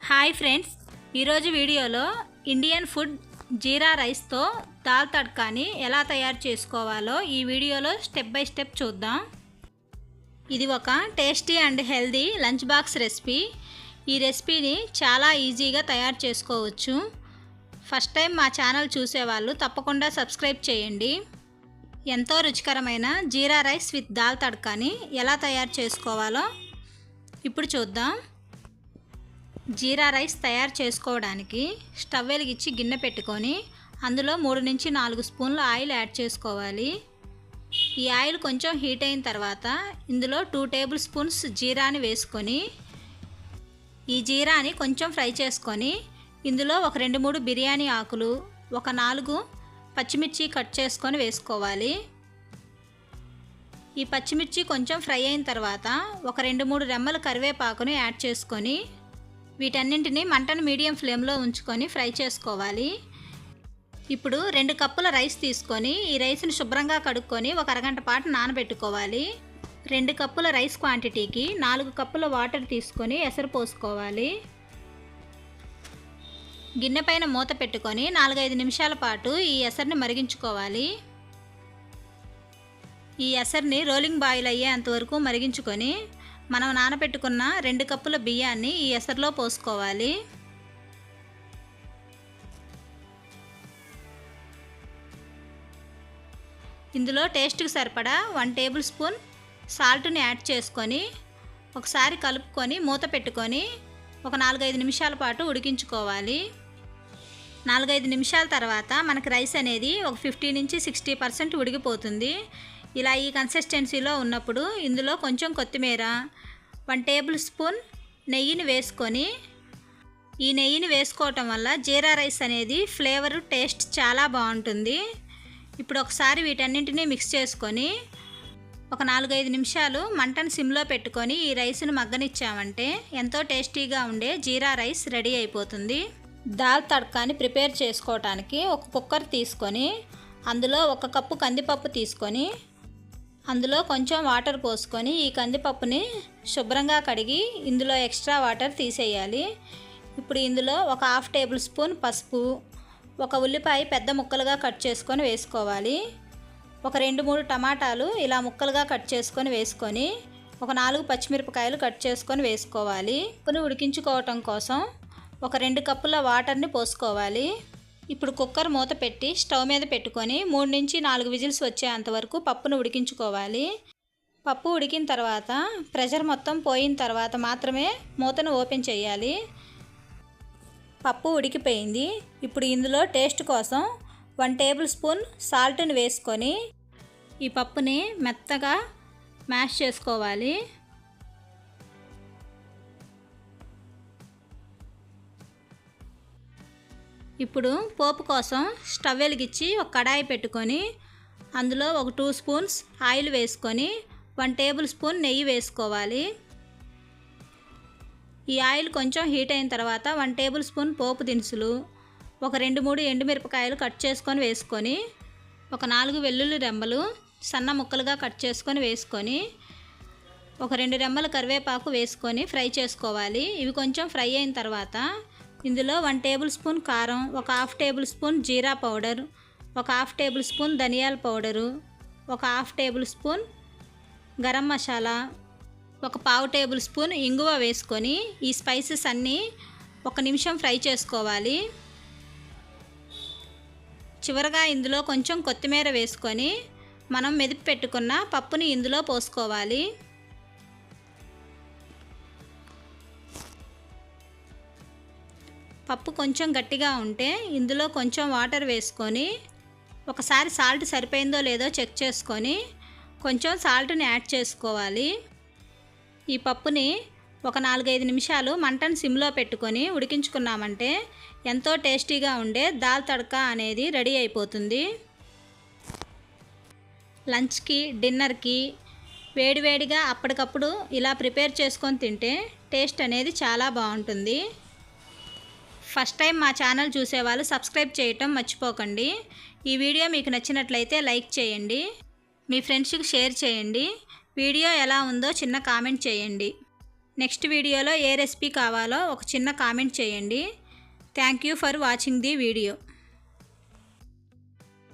Hi friends. ఈరోజు వీడియోలో Indian food జీరా రైస్తో దాల్ తడ్కాని ఎలా తయారు చేసుకోవాలో ఈ వీడియోలో స్టెప్ బై స్టెప్ చూద్దాం. ఇది ఒక tasty and healthy lunch box recipe. ఈ రెసిపీని చాలా ఈజీగా తయారు చేసుకోవచ్చు. ఫస్ట్ టైం మా ఛానల్ చూసేవాళ్ళు తప్పకుండా సబ్స్క్రైబ్ చేయండి. ఎంతో రుచికరమైన జీరా రైస్ విత్ దాల్ తడ్కాని ఎలా తయారు చేసుకోవాలో ఇప్పుడు చూద్దాం. జీరా రైస్ తయారు చేసుకోవడానికి స్టవ్ వెలిగించి గిన్నె పెట్టుకొని అందులో మూడు నుంచి నాలుగు స్పూన్ల ఆయిల్ యాడ్ చేసుకోవాలి. ఈ ఆయిల్ కొంచెం హీట్ అయిన తర్వాత ఇందులో టూ టేబుల్ స్పూన్స్ జీరాని వేసుకొని ఈ జీరాని కొంచెం ఫ్రై చేసుకొని ఇందులో ఒక రెండు మూడు బిర్యానీ ఆకులు ఒక నాలుగు పచ్చిమిర్చి కట్ చేసుకొని వేసుకోవాలి. ఈ పచ్చిమిర్చి కొంచెం ఫ్రై అయిన తర్వాత ఒక రెండు మూడు రెమ్మల కరివేపాకుని యాడ్ చేసుకొని వీటన్నింటిని మంటను మీడియం ఫ్లేమ్లో ఉంచుకొని ఫ్రై చేసుకోవాలి. ఇప్పుడు రెండు కప్పుల రైస్ తీసుకొని ఈ రైస్ని శుభ్రంగా కడుక్కొని ఒక అరగంట పాటు నానబెట్టుకోవాలి. రెండు కప్పుల రైస్ క్వాంటిటీకి నాలుగు కప్పుల వాటర్ తీసుకొని ఎసరు పోసుకోవాలి. గిన్నె పైన మూత పెట్టుకొని నాలుగైదు నిమిషాల పాటు ఈ ఎసరుని మరిగించుకోవాలి. ఈ ఎసరుని రోలింగ్ బాయిల్ అయ్యేంతవరకు మరిగించుకొని మనం నానబెట్టుకున్న రెండు కప్పుల బియ్యాన్ని ఈ ఎసరులో పోసుకోవాలి. ఇందులో టేస్ట్కి సరిపడా వన్ టేబుల్ స్పూన్ సాల్ట్ని యాడ్ చేసుకొని ఒకసారి కలుపుకొని మూత పెట్టుకొని ఒక నాలుగైదు నిమిషాల పాటు ఉడికించుకోవాలి. నాలుగైదు నిమిషాల తర్వాత మనకి రైస్ అనేది ఒక ఫిఫ్టీ నుంచి సిక్స్టీ పర్సెంట్ ఉడికిపోతుంది. ఇలా ఈ కన్సిస్టెన్సీలో ఉన్నప్పుడు ఇందులో కొంచెం కొత్తిమీర వన్ టేబుల్ స్పూన్ నెయ్యిని వేసుకొని ఈ నెయ్యిని వేసుకోవటం వల్ల జీరా రైస్ అనేది ఫ్లేవర్ టేస్ట్ చాలా బాగుంటుంది. ఇప్పుడు ఒకసారి వీటన్నింటినీ మిక్స్ చేసుకొని ఒక నాలుగైదు నిమిషాలు మంటను సిమ్లో పెట్టుకొని ఈ రైస్ను మగ్గనిచ్చామంటే ఎంతో టేస్టీగా ఉండే జీరా రైస్ రెడీ అయిపోతుంది. దాల్ తడకాని ప్రిపేర్ చేసుకోవటానికి ఒక కుక్కర్ తీసుకొని అందులో ఒక కప్పు కందిపప్పు తీసుకొని అందులో కొంచెం వాటర్ పోసుకొని ఈ కందిపప్పుని శుభ్రంగా కడిగి ఇందులో ఎక్స్ట్రా వాటర్ తీసేయాలి. ఇప్పుడు ఇందులో ఒక హాఫ్ టేబుల్ స్పూన్ పసుపు ఒక ఉల్లిపాయ పెద్ద ముక్కలుగా కట్ చేసుకొని వేసుకోవాలి. ఒక రెండు మూడు టమాటాలు ఇలా ముక్కలుగా కట్ చేసుకొని వేసుకొని ఒక నాలుగు పచ్చిమిరపకాయలు కట్ చేసుకొని వేసుకోవాలి. కొన్ని ఉడికించుకోవటం కోసం ఒక రెండు కప్పుల వాటర్ని పోసుకోవాలి. ఇప్పుడు కుక్కర్ మూత పెట్టి స్టవ్ మీద పెట్టుకొని మూడు నుంచి నాలుగు విజిల్స్ వచ్చేంత వరకు పప్పును ఉడికించుకోవాలి. పప్పు ఉడికిన తర్వాత ప్రెషర్ మొత్తం పోయిన తర్వాత మాత్రమే మూతను ఓపెన్ చేయాలి. పప్పు ఉడికిపోయింది. ఇప్పుడు ఇందులో టేస్ట్ కోసం వన్ టేబుల్ స్పూన్ సాల్ట్ని వేసుకొని ఈ పప్పుని మెత్తగా మ్యాష్ చేసుకోవాలి. ఇప్పుడు పోపు కోసం స్టవ్ వెలిగించి ఒక కడాయి పెట్టుకొని అందులో ఒక టూ స్పూన్స్ ఆయిల్ వేసుకొని వన్ టేబుల్ స్పూన్ నెయ్యి వేసుకోవాలి. ఈ ఆయిల్ కొంచెం హీట్ అయిన తర్వాత వన్ టేబుల్ స్పూన్ పోపు దినుసులు ఒక రెండు మూడు ఎండుమిరపకాయలు కట్ చేసుకొని వేసుకొని ఒక నాలుగు వెల్లుల్లి రెమ్మలు సన్న ముక్కలుగా కట్ చేసుకొని వేసుకొని ఒక రెండు రెమ్మల కరివేపాకు వేసుకొని ఫ్రై చేసుకోవాలి. ఇవి కొంచెం ఫ్రై అయిన తర్వాత ఇందులో వన్ టేబుల్ స్పూన్ కారం ఒక half tablespoon jeera powder ఒక హాఫ్ టేబుల్ స్పూన్ ధనియాల పౌడరు ఒక half tablespoon garam masala ఒక పావు టేబుల్ స్పూన్ ఇంగువ వేసుకొని ఈ స్పైసెస్ అన్నీ ఒక నిమిషం ఫ్రై చేసుకోవాలి. చివరగా ఇందులో కొంచెం కొత్తిమీర వేసుకొని మనం మెదిపి పెట్టుకున్న పప్పుని ఇందులో పోసుకోవాలి. పప్పు కొంచెం గట్టిగా ఉంటే ఇందులో కొంచెం వాటర్ వేసుకొని ఒకసారి సాల్ట్ సరిపోయిందో లేదో చెక్ చేసుకొని కొంచెం సాల్ట్ని యాడ్ చేసుకోవాలి. ఈ పప్పుని ఒక నాలుగైదు నిమిషాలు మంటను సిమ్లో పెట్టుకొని ఉడికించుకున్నామంటే ఎంతో టేస్టీగా ఉండే దాల్ తడకా అనేది రెడీ అయిపోతుంది. లంచ్కి డిన్నర్కి వేడివేడిగా అప్పటికప్పుడు ఇలా ప్రిపేర్ చేసుకొని తింటే టేస్ట్ అనేది చాలా బాగుంటుంది. ఫస్ట్ టైం మా ఛానల్ చూసేవాళ్ళు సబ్స్క్రైబ్ చేయటం మర్చిపోకండి. ఈ వీడియో మీకు నచ్చినట్లయితే లైక్ చేయండి. మీ ఫ్రెండ్స్కి షేర్ చేయండి. వీడియో ఎలా ఉందో చిన్న కామెంట్ చేయండి. నెక్స్ట్ వీడియోలో ఏ రెసిపీ కావాలో ఒక చిన్న కామెంట్ చేయండి. Thank you for watching the video.